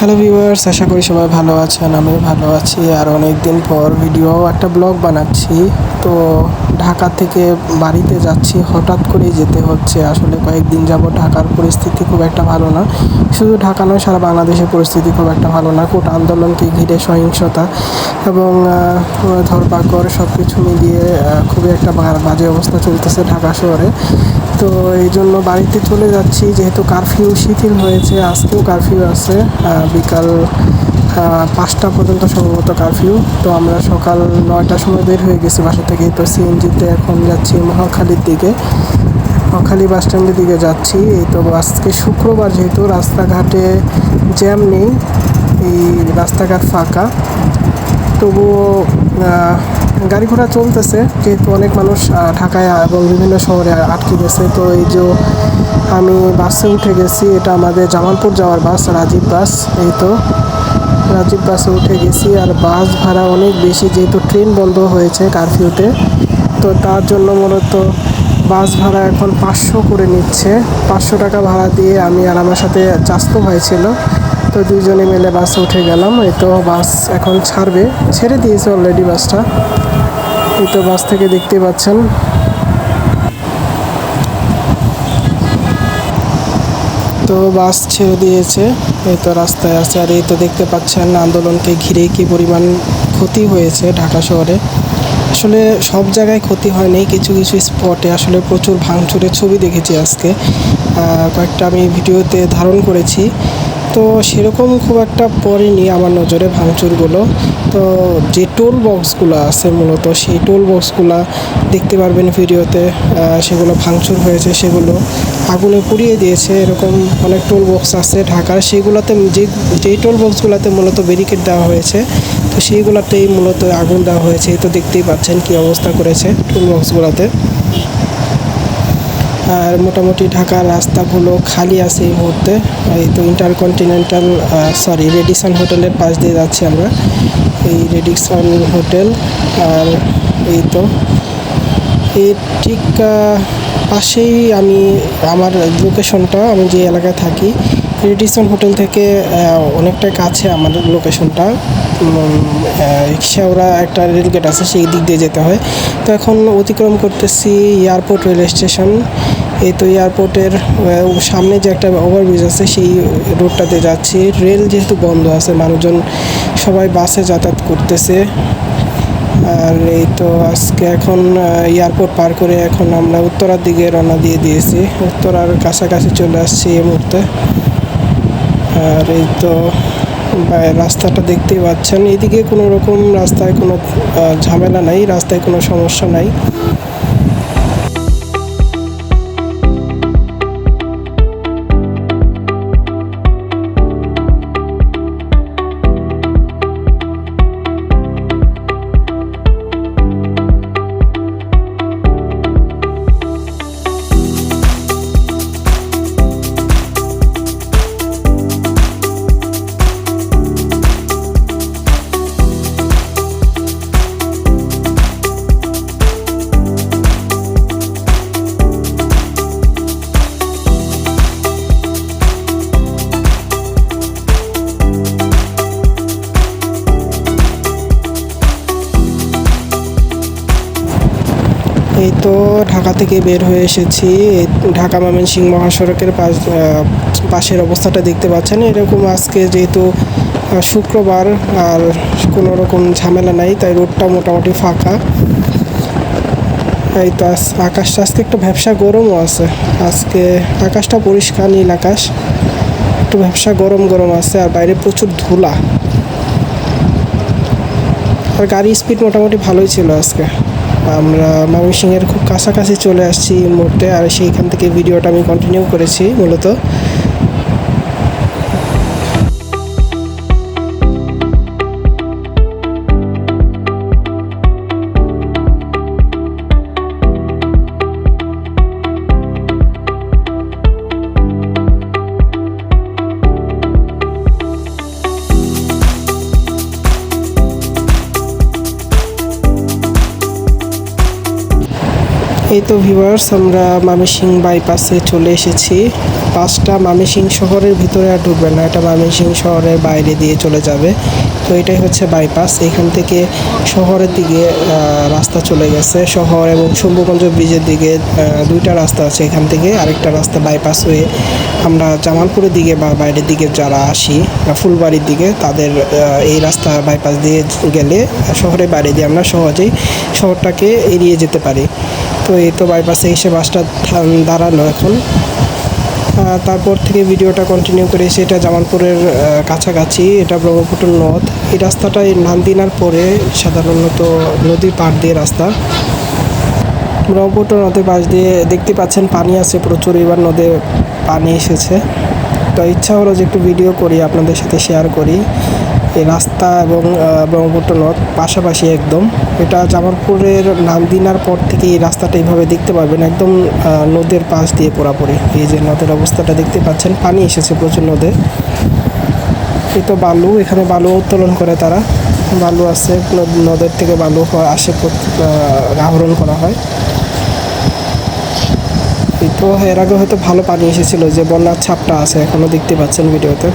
Hello viewers আশা করি সবাই ভালো আছেন আমি ভালো আছি। আর অনেক দিন পর ভিডিও একটা ব্লগ বানাচ্ছি। তো ঢাকা থেকে বাড়িতে যাচ্ছি, হঠাৎ করেই যেতে হচ্ছে। আসলে কয়েকদিন যাব ঢাকার পরিস্থিতি খুব একটা ভালো না। শুধু ঢাকা নয়, সারা বাংলাদেশের পরিস্থিতি খুব একটা ভালো না। কোটা আন্দোলনকে ঘিরে সহিংসতা এবং ধরপাকড় সব কিছু মিলিয়ে খুবই একটা বাজে অবস্থা চলতেছে ঢাকা শহরে। তো এই জন্য বাড়িতে চলে যাচ্ছি, যেহেতু কারফিউ শিথিল হয়েছে, আজকেও কারফিউ আছে। বিকাল পাঁচটা পর্যন্ত সম্ভবত কারফিউ। তো আমরা সকাল নয়টার সময় বের হয়ে গেছি বাসা থেকে। তো সিএনজিতে এখন যাচ্ছি মহাখালীর দিকে। মহাখালী বাস স্ট্যান্ডের দিকে যাচ্ছি। এই তো আজকে শুক্রবার যেহেতু রাস্তাঘাটে জ্যাম নেই, এই রাস্তাঘাট ফাঁকা। তবুও গাড়ি ঘোড়া চলতেছে, যেহেতু অনেক মানুষ ঢাকায় এবং বিভিন্ন শহরে আটকে গেছে। তো এই যে আমি বাসে উঠে গেছি, এটা আমাদের জামালপুর যাওয়ার বাস, রাজীব বাস, এই তো। রাজীব বাসে উঠে গেছি, আর বাস ভাড়া অনেক বেশি, যেহেতু ট্রেন বন্ধ হয়েছে কারফিউতে। তো তার জন্য মূলত বাস ভাড়া এখন পাঁচশো করে নিচ্ছে। পাঁচশো টাকা ভাড়া দিয়ে আমি আর আমার সাথে চাস্তো ভাই ছিল। তো দুইজনে মিলে বাসে উঠে গেলাম, এই তো বাস এখন ছাড়বে। ছেড়ে দিয়েছে অলরেডি বাসটা। এই তো বাস থেকে দেখতে পাচ্ছেন। তো বাস ছেড়ে দিয়েছে, এই তো রাস্তায় আছে। আর এই তো দেখতে পাচ্ছেন আন্দোলনকে ঘিরে কি পরিমাণ ক্ষতি হয়েছে ঢাকা শহরে। আসলে সব জায়গায় ক্ষতি হয়নি, কিছু কিছু স্পটে আসলে প্রচুর ভাঙচুরের ছবি দেখেছি আজকে। কয়েকটা আমি ভিডিওতে ধারণ করেছি। তো সেরকম খুব একটা পড়েনি আমার নজরে ভাঙচুরগুলো। তো যে টোল বক্সগুলো আছে মূলত সেই টোল বক্সগুলো দেখতে পারবেন ভিডিওতে সেগুলো ভাঙচুর হয়েছে, সেগুলো আগুনে পুড়িয়ে দিয়েছে, এরকম অনেক টোল বক্স আছে ঢাকার সেইগুলোতে যে যেই টোল বক্সগুলোতে মূলত ব্যারিকেড দেওয়া হয়েছে, তো সেইগুলোতেই মূলত আগুন দেওয়া হয়েছে। তো দেখতেই পাচ্ছেন কি অবস্থা করেছে টোল বক্সগুলোতে আর মোটামুটি ঢাকার রাস্তাগুলো খালি আছে এই মুহূর্তে। এই তো ইন্টারকন্টিনেন্টাল সরি রেডিসন হোটেলের পাশ দিয়ে যাচ্ছি আমরা। এই রেডিসন হোটেল আর এই তো এর ঠিক পাশেই আমি, আমার লোকেশনটা আমি যে এলাকায় থাকি রেডিসন হোটেল থেকে অনেকটা কাছে আমার লোকেশনটা শেওড়া একটা রেলগেট আছে, সেই দিক দিয়ে যেতে হয়। তো এখন অতিক্রম করতেছি এয়ারপোর্ট রেল স্টেশন এই তো এয়ারপোর্টের সামনে যে একটা ওভারব্রিজ আছে, সেই রোডটাতে যাচ্ছি। রেল যেহেতু বন্ধ আছে, মানুষজন সবাই বাসে যাতায়াত করতেছে। আর এই তো আজকে এখন এয়ারপোর্ট পার করে এখন আমরা উত্তরার দিকে রওনা দিয়ে দিয়েছি। উত্তরার কাছাকাছি চলে আসছি এই মুহূর্তে। আর এই তো রাস্তাটা দেখতেই পাচ্ছেন। এদিকে কোনো রকম রাস্তায় কোনো ঝামেলা নাই, রাস্তায় কোনো সমস্যা নাই। ঢাকা থেকে বের হয়ে এসেছি। ঢাকা ময়মনসিংহ মহাসড়কের পাশ পাশের অবস্থাটা দেখতে পাচ্ছেন। এরকম আজকে যেহেতু শুক্রবার, আর কোনো রকম ঝামেলা নাই, তাই রোডটা মোটামুটি ফাঁকা। এই তো আকাশটা, আজকে একটু ব্যবসা গরমও আছে। আজকে আকাশটা পরিষ্কার, নীল আকাশ। একটু ব্যবসা গরম গরম আছে, আর বাইরে প্রচুর ধুলা। আর গাড়ি স্পিড মোটামুটি ভালোই ছিল আজকে। আমরা ময়মনসিংহের খুব কাছাকাছি চলে আসছি এই মুহূর্তে, আর সেইখান থেকে ভিডিওটা আমি কন্টিনিউ করেছি মূলত। এই তো ভিউয়ার্স আমরা মামিসিং বাইপাসে চলে এসেছি। বাসটা মামিসিং শহরের ভিতরে আর ঢুকবে না, এটা মামিসিং শহরের বাইরে দিয়ে চলে যাবে। তো এটাই হচ্ছে বাইপাস এখান থেকে শহরের দিকে রাস্তা চলে গেছে। শহর এবং শম্ভুগঞ্জ ব্রিজের দিকে দুইটা রাস্তা আছে এখান থেকে, আরেকটা রাস্তা বাইপাস হয়ে আমরা জামালপুরের দিকে বা বাইরের দিকে যারা আসি, বা ফুলবাড়ির দিকে, তাদের এই রাস্তা বাইপাস দিয়ে গেলে, শহরের বাইরে দিয়ে আমরা সহজেই শহরটাকে এড়িয়ে যেতে পারি। তো এই তো বাইপাসে এসে বাসটা দাঁড়াল এখন। তারপর থেকে ভিডিওটা কন্টিনিউ করে এসে এটা জামালপুরের কাছাকাছি, এটা ব্রহ্মপুত্র নদ এই রাস্তাটা নান্দিনার পরে সাধারণত নদীর পাড় দিয়ে রাস্তা। ব্রহ্মপুত্র নদের পাশ দিয়ে দেখতে পাচ্ছেন পানি আছে প্রচুর, এবার নদে পানি এসেছে। তো ইচ্ছা হলো যে একটু ভিডিও করি, আপনাদের সাথে শেয়ার করি। এই রাস্তা এবং ব্রহ্মপুত্র নদ পাশাপাশি একদম। এটা জামালপুরের নান্দিনার পর থেকে এই রাস্তাটা এইভাবে দেখতে পাবেন একদম নদের পাশ দিয়ে পুরাপুরি এই যে নদের অবস্থাটা দেখতে পাচ্ছেন, পানি এসেছে প্রচুর নদে। এই তো বালু, এখানে বালু উত্তোলন করে তারা। বালু আছে, নদ- নদের থেকে বালু আসে আহরণ করা হয়। এই তো এর আগে হয়তো ভালো পানি এসেছিল, যে বন্যার ছাপটা আছে এখনও দেখতে পাচ্ছেন ভিডিওতে।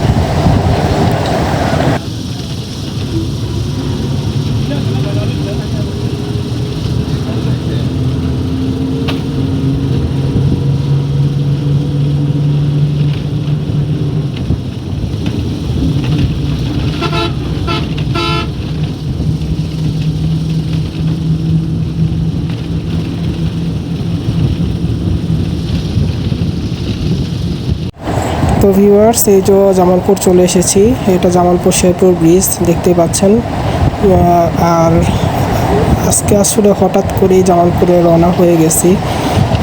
তো ভিউয়ার্স এই যে জামালপুর চলে এসেছি। এটা জামালপুর শেরপুর ব্রিজ দেখতে পাচ্ছেন। আর আজকে আসলে হঠাৎ করেই জামালপুরে রওনা হয়ে গেছি।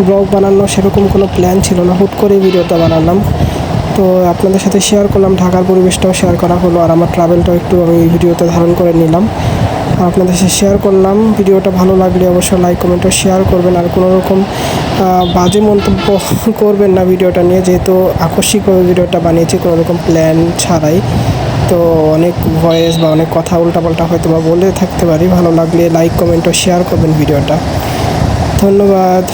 ব্লগ বানানোর সেরকম কোনো প্ল্যান ছিল না, হুট করে ভিডিওটা বানালাম। তো আপনাদের সাথে শেয়ার করলাম, ঢাকার পরিবেশটাও শেয়ার করা হলো, আর আমার ট্রাভেলটাও একটু আমি ভিডিওতে ধারণ করে নিলাম। আপনাদের সাথে শেয়ার করলাম। ভিডিওটা ভালো লাগলে অবশ্যই লাইক কমেন্ট শেয়ার করবেন। আর কোনো রকম বাজে মন্তব্য করবেন না ভিডিওটা নিয়ে, যেহেতু আকস্মিকভাবে ভিডিওটা বানিয়েছি, কোনো রকম প্ল্যান ছাড়াই। তো অনেক ভয়েস বা অনেক কথা উল্টাপাল্টা হয়তো বা বলে থাকতে পারি। ভালো লাগলে লাইক কমেন্ট শেয়ার করবেন ভিডিওটা। ধন্যবাদ।